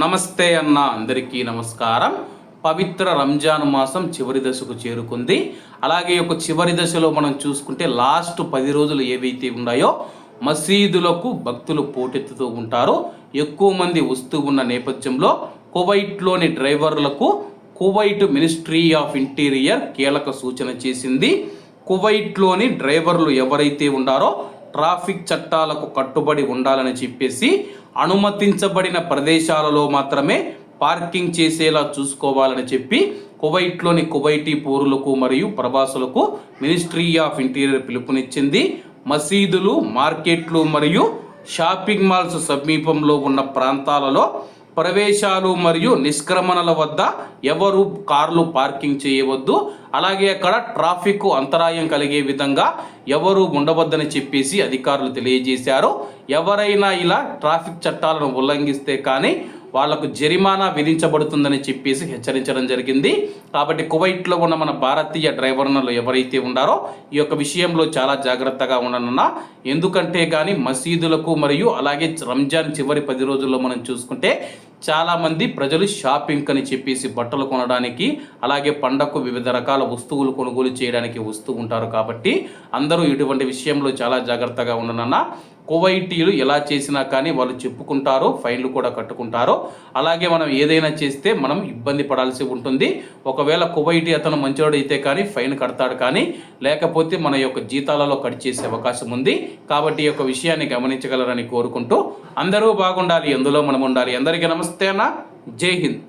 నమస్తే అన్న అందరికీ నమస్కారం. పవిత్ర రంజాన్ మాసం చివరి దశకు చేరుకుంది. అలాగే ఒక చివరి దశలో మనం చూసుకుంటే లాస్ట్ పది రోజులు ఏవైతే ఉన్నాయో మసీదులకు భక్తులు పోటెత్తుతూ ఉంటారు. ఎక్కువ మంది వస్తూ ఉన్న నేపథ్యంలో కువైట్లోని డ్రైవర్లకు కువైట్ మినిస్ట్రీ ఆఫ్ ఇంటీరియర్ కీలక సూచన చేసింది. కువైట్లోని డ్రైవర్లు ఎవరైతే ఉన్నారో ట్రాఫిక్ చట్టాలకు కట్టుబడి ఉండాలని చెప్పేసి అనుమతించబడిన ప్రదేశాలలో మాత్రమే పార్కింగ్ చేసేలా చూసుకోవాలని చెప్పి కువైట్లోని కువైటీ పౌరులకు మరియు ప్రవాసులకు మినిస్ట్రీ ఆఫ్ ఇంటీరియర్ పిలుపునిచ్చింది. మసీదులు మార్కెట్లు మరియు షాపింగ్ మాల్స్ సమీపంలో ఉన్న ప్రాంతాలలో ప్రవేశాలు మరియు నిష్క్రమణల వద్ద ఎవరు కార్లు పార్కింగ్ చేయవద్దు. అలాగే అక్కడ ట్రాఫిక్ అంతరాయం కలిగే విధంగా ఎవరు ఉండవద్దని చెప్పేసి అధికారులు తెలియజేశారు. ఎవరైనా ఇలా ట్రాఫిక్ చట్టాలను ఉల్లంఘిస్తే కానీ వాళ్ళకు జరిమానా విధించబడుతుందని చెప్పేసి హెచ్చరించడం జరిగింది. కాబట్టి కువైట్లో ఉన్న మన భారతీయ డ్రైవర్లు ఎవరైతే ఉన్నారో ఈ యొక్క విషయంలో చాలా జాగ్రత్తగా ఉండనున్న. ఎందుకంటే కానీ మసీదులకు మరియు అలాగే రంజాన్ చివరి పది రోజుల్లో మనం చూసుకుంటే చాలామంది ప్రజలు షాపింగ్ అని చెప్పేసి బట్టలు కొనడానికి అలాగే పండగకు వివిధ రకాల వస్తువులు కొనుగోలు చేయడానికి వస్తూ ఉంటారు కాబట్టి అందరూ ఇటువంటి విషయంలో చాలా జాగ్రత్తగా ఉండనన్నా. కువైటీలు ఎలా చేసినా కానీ వాళ్ళు చెప్పుకుంటారో ఫైన్లు కూడా కట్టుకుంటారో. అలాగే మనం ఏదైనా చేస్తే మనం ఇబ్బంది పడాల్సి ఉంటుంది. ఒకవేళ కువైటీ అతను మంచివాడు అయితే కానీ ఫైన్ కడతాడు కానీ లేకపోతే మన యొక్క జీతాలలో కట్ చేసే అవకాశం ఉంది. కాబట్టి ఈ యొక్క విషయాన్ని గమనించగలరని కోరుకుంటూ అందరూ బాగుండాలి ఎందులో మనం ఉండాలి. అందరికీ నమస్తే అన్న. జై హింద్.